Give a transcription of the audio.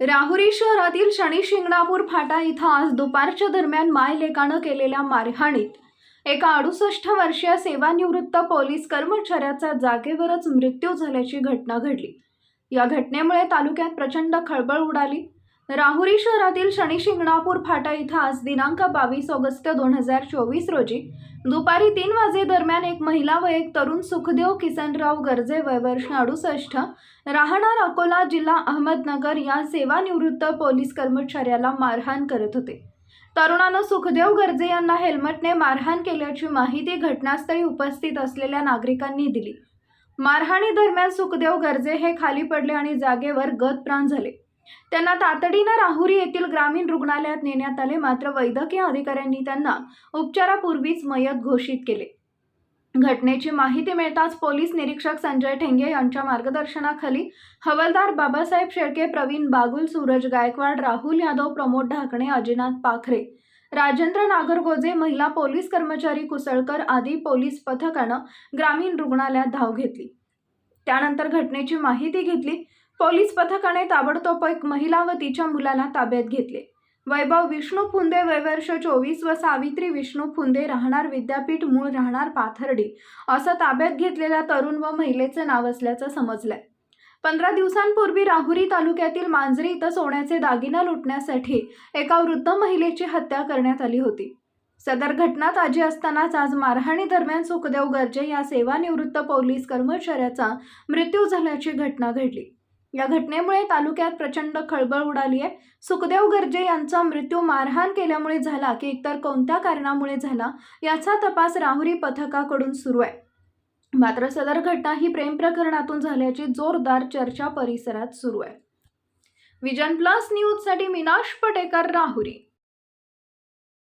राहुरी शहरातील शनी शिंगणापूर फाटा इथं आज दुपारच्या दरम्यान मायलेकानं केलेल्या मारहाणीत. एका अडुसष्ट वर्षीय सेवानिवृत्त पोलीस कर्मचाऱ्याचा जागेवरच मृत्यू झाल्याची घटना घडली. या घटनेमुळे तालुक्यात प्रचंड खळबळ उडाली. राहुरी शहरातील शनी शिंगणापूर फाटा इथं आज दिनांक बावीस ऑगस्ट दोन हजार चोवीस रोजी दुपारी तीन वाजेदरम्यान एक महिला व एक तरुण सुखदेव किसनराव गर्जे वय वर्ष अडुसष्ट राहणार अकोला जिल्हा अहमदनगर या सेवानिवृत्त पोलीस कर्मचाऱ्याला मारहाण करत होते. तरुणानं सुखदेव गर्जे यांना हेल्मेटने मारहाण केल्याची माहिती घटनास्थळी उपस्थित असलेल्या नागरिकांनी दिली. मारहाणी दरम्यान सुखदेव गर्जे हे खाली पडले आणि जागेवर गतप्राण झाले. त्यांना तातडीनं राहुरी येथील ग्रामीण रुग्णालयात नेण्यात आले. मात्र वैद्यकीय अधिकाऱ्यांनी त्यांना उपचारापूर्वीच मयत घोषित केले. घटनेची माहिती मिळताच पोलीस निरीक्षक संजय ठेंगे यांच्या मार्गदर्शनाखाली हवालदार बाबासाहेब शेळके प्रवीण बागुल सूरज गायकवाड राहुल यादव प्रमोद ढाकणे अजिनाथ पाखरे राजेंद्र नागरगोजे महिला पोलीस कर्मचारी कुसळकर आदी पोलीस पथकानं ग्रामीण रुग्णालयात धाव घेतली. त्यानंतर घटनेची माहिती घेतली. पोलीस पथकाने ताबडतोब एक महिला व तिच्या मुलाला ताब्यात घेतले. वैभव विष्णू फुंदे वयवर्ष चोवीस व सावित्री विष्णू फुंदे राहणार विद्यापीठ मूळ राहणार पाथर्डी असं ताब्यात घेतलेल्या तरुण व महिलेचे नाव असल्याचं समजलंय. पंधरा दिवसांपूर्वी राहुरी तालुक्यातील मांजरी इथं सोन्याचे दागिना लुटण्यासाठी एका वृद्ध महिलेची हत्या करण्यात आली होती. सदर घटना ताजी असतानाच आज मारहाणी दरम्यान सुखदेव गर्जे या सेवानिवृत्त पोलीस कर्मचाऱ्याचा मृत्यू झाल्याची घटना घडली. या घटनेमुळे तालुक्यात प्रचंड खळबळ उडाली आहे. सुखदेव गर्जे यांचा मृत्यू मारहाण केल्यामुळे झाला की एकतर कोणत्या कारणामुळे झाला याचा तपास राहुरी पथकाकडून सुरू आहे. मात्र सदर घटना ही प्रेम प्रकरणातून झाल्याची जोरदार चर्चा परिसरात सुरू आहे. विजन प्लस न्यूजसाठी मीनाश पटेकर राहुरी.